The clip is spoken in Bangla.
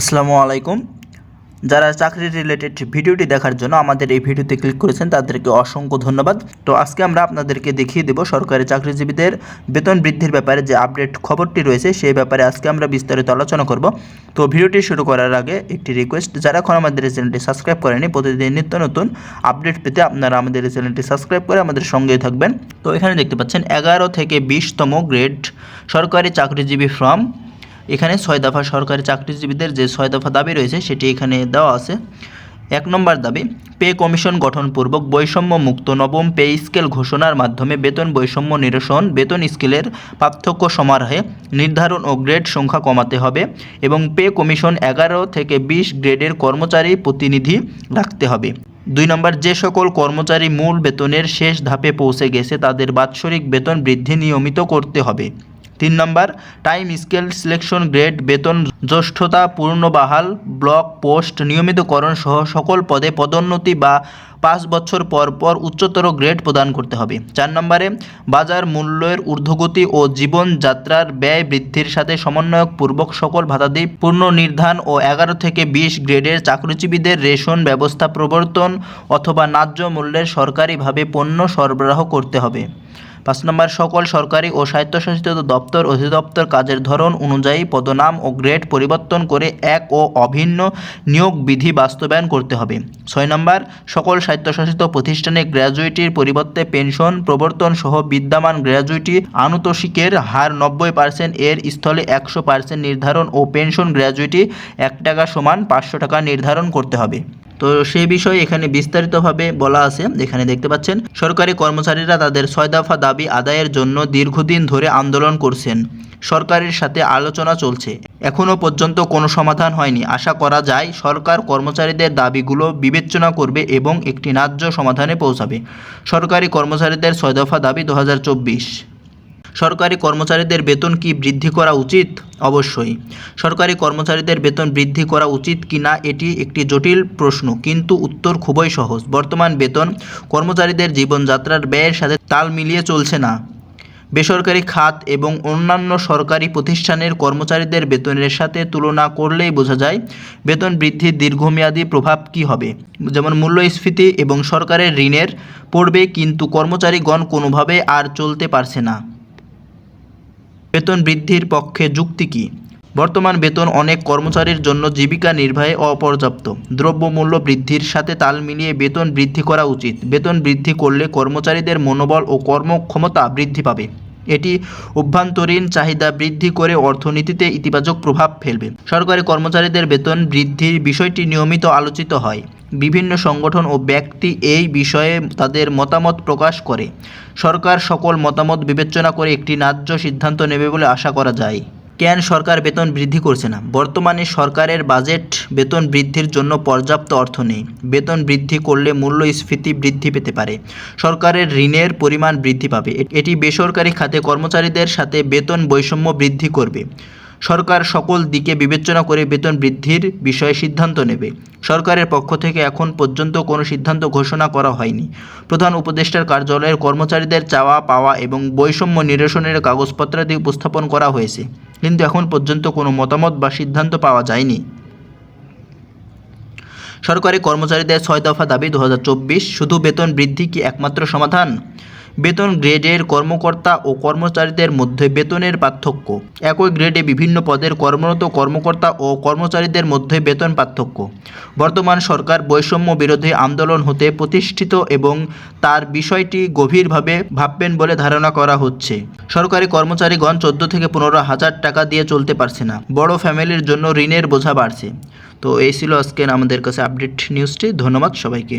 আসসালামু আলাইকুম। যারা চাকরি রিলেটেড ভিডিওটি দেখার জন্য আমাদের এই ভিডিওতে ক্লিক করেছেন, তাদেরকে অসংখ্য ধন্যবাদ। তো আজকে আমরা আপনাদেরকে দেখিয়ে দেব সরকারি চাকরিজীবীদের বেতন বৃদ্ধির ব্যাপারে যে আপডেট খবরটি রয়েছে, সেই ব্যাপারে আজকে আমরা বিস্তারিত আলোচনা করব। তো ভিডিওটি শুরু করার আগে একটি রিকোয়েস্ট যারা এখন আমাদের চ্যানেলটি সাবস্ক্রাইব করেনি, প্রতিদিন নিত্য নতুন আপডেট পেতে আপনারা আমাদের চ্যানেলটি সাবস্ক্রাইব করে আমাদের সঙ্গেই থাকবেন। তো এখানে দেখতে পাচ্ছেন, এগারো থেকে বিশতম গ্রেড সরকারি চাকরিজীবী ফর্ম এখানে ছয় দফা সরকারি চাকরিজীবীদের যে ছয় দফা দাবি রয়েছে, সেটি এখানে দেওয়া আছে। এক নম্বর দাবি, পে কমিশন গঠনপূর্বক বৈষম্য মুক্ত নবম পে স্কেল ঘোষণার মাধ্যমে বেতন বৈষম্য নিরসন, বেতন স্কেলের পার্থক্য সমারোহে নির্ধারণ ও গ্রেড সংখ্যা কমাতে হবে এবং পে কমিশন এগারো থেকে বিশ গ্রেডের কর্মচারী প্রতিনিধি রাখতে হবে। দুই নম্বর, যে সকল কর্মচারী মূল বেতনের শেষ ধাপে পৌঁছে গেছে, তাদের বাৎসরিক বেতন বৃদ্ধি নিয়মিত করতে হবে। তিন নম্বর টাইম স্কেল সিলেকশন গ্রেড বেতন জ্যেষ্ঠতা পূর্ণবাহাল ব্লক পোস্ট নিয়মিতকরণ সহ সকল পদে পদোন্নতি বা পাঁচ বছর পর পর উচ্চতর গ্রেড প্রদান করতে হবে। চার নম্বরে, বাজার মূল্যের ঊর্ধ্বগতি ও জীবনযাত্রার ব্যয় বৃদ্ধির সাথে সমন্বয়কপূর্বক সকল ভাতাদি পুনর্নির্ধারণ ও এগারো থেকে বিশ গ্রেডের চাকরিজীবীদের রেশন ব্যবস্থা প্রবর্তন অথবা ন্যায্য মূল্যের সরকারিভাবে পণ্য সরবরাহ করতে হবে। পাঁচ নম্বর, সকল সরকারি ও স্বায়ত্তশাসিত দপ্তর অধিদপ্তর কাজের ধরন অনুযায়ী পদনাম ও গ্রেড পরিবর্তন করে এক ও অভিন্ন নিয়োগ বিধি বাস্তবায়ন করতে হবে। ছয় নম্বর, সকল স্বায়ত্তশাসিত প্রতিষ্ঠানে গ্র্যাজুয়েটির পরিবর্তে পেনশন, প্রবর্তন সহ বিদ্যমান গ্র্যাজুয়েটি আনুতোষিকের হার নব্বই পার্সেন্ট, এর স্থলে একশো পার্সেন্ট নির্ধারণ ও পেনশন গ্র্যাজুয়েটি এক টাকা সমান পাঁচশো টাকা নির্ধারণ করতে হবে। তো সেই বিষয়ে এখানে বিস্তারিতভাবে বলা আছে। এখানে দেখতে পাচ্ছেন, সরকারি কর্মচারীরা তাদের ছয় দফা দাবি আদায়ের জন্য দীর্ঘদিন ধরে আন্দোলন করছেন। সরকারের সাথে আলোচনা চলছে। এখনও পর্যন্ত কোনো সমাধান হয়নি। আশা করা যায় সরকার কর্মচারীদের দাবিগুলো বিবেচনা করবে এবং একটি ন্যায্য সমাধানে পৌঁছাবে। সরকারি কর্মচারীদের ছয় দফা দাবি দু হাজার চব্বিশ। সরকারি কর্মচারীদের বেতন কি বৃদ্ধি করা উচিত? অবশ্যই। সরকারি কর্মচারীদের বেতন বৃদ্ধি করা উচিত কি না, এটি একটি জটিল প্রশ্ন, কিন্তু উত্তর খুবই সহজ। বর্তমান বেতন কর্মচারীদের জীবনযাত্রার ব্যয়ের সাথে তাল মিলিয়ে চলছে না। বেসরকারি খাত এবং অন্যান্য সরকারি প্রতিষ্ঠানের কর্মচারীদের বেতনের সাথে তুলনা করলেই বোঝা যায়, বেতন বৃদ্ধির দীর্ঘমেয়াদী প্রভাব কী হবে। যেমন মূল্যস্ফীতি এবং সরকারের ঋণের পড়বে, কিন্তু কর্মচারীগণ কোনোভাবে আর চলতে পারছে না। বেতন বৃদ্ধির পক্ষে যুক্তি কী? বর্তমান বেতন অনেক কর্মচারীর জন্য জীবিকা নির্বাহে অপর্যাপ্ত। দ্রব্যমূল্য বৃদ্ধির সাথে তাল মিলিয়ে বেতন বৃদ্ধি করা উচিত। বেতন বৃদ্ধি করলে কর্মচারীদের মনোবল ও কর্মক্ষমতা বৃদ্ধি পাবে। এটি অভ্যন্তরীণ চাহিদা বৃদ্ধি করে অর্থনীতিতে ইতিবাচক প্রভাব ফেলবে। সরকারি কর্মচারীদের বেতন বৃদ্ধির বিষয়টি নিয়মিত আলোচিত হয়। বিভিন্ন সংগঠন ও ব্যক্তি এই বিষয়ে তাদের মতামত প্রকাশ করে। সরকার সকল মতামত বিবেচনা করে একটি ন্যায্য সিদ্ধান্ত নেবে বলে আশা করা যায়। কেন সরকার বেতন বৃদ্ধি করছে না? বর্তমানে সরকারের বাজেট বেতন বৃদ্ধির জন্য পর্যাপ্ত অর্থ নেই। বেতন বৃদ্ধি করলে মূল্যস্ফীতি বৃদ্ধি পেতে পারে। সরকারের ঋণের পরিমাণ বৃদ্ধি পাবে। এটি বেসরকারি খাতে কর্মচারীদের সাথে বেতন বৈষম্য বৃদ্ধি করবে। সরকার সকল দিকে বিবেচনা করে বেতন বৃদ্ধির বিষয়ে সিদ্ধান্ত নেবে। সরকারের পক্ষ থেকে এখন পর্যন্ত কোনো সিদ্ধান্ত ঘোষণা করা হয়নি। প্রধান উপদেষ্টার কার্যালয়ের কর্মচারীদের চাওয়া, পাওয়া এবং বৈষম্য নিরসনের কাগজপত্রাদি উপস্থাপন করা হয়েছে। কিন্তু এখন পর্যন্ত কোনো মতামত বা সিদ্ধান্ত পাওয়া যায়নি। সরকারি কর্মচারীদের ছয় দফা দাবি দু হাজার চব্বিশ, শুধু বেতন বৃদ্ধি কি একমাত্র সমাধান? বেতন গ্রেডের কর্মকর্তা ও কর্মচারীদের মধ্যে বেতনের পার্থক্য। একই গ্রেডে বিভিন্ন পদের কর্মরত কর্মকর্তা ও কর্মচারীদের মধ্যে বেতন পার্থক্য। বর্তমান সরকার বৈষম্য বিরোধী আন্দোলন হতে প্রতিষ্ঠিত এবং তার বিষয়টি গভীরভাবে ভাববেন বলে ধারণা করা হচ্ছে। সরকারি কর্মচারীগণ চোদ্দ থেকে পনেরো হাজার টাকা দিয়ে চলতে পারছে না। বড় ফ্যামিলির জন্য ঋণের বোঝা বাড়ছে। তো এই ছিল আজকের আমাদের কাছে আপডেট নিউজটি। ধন্যবাদ সবাইকে।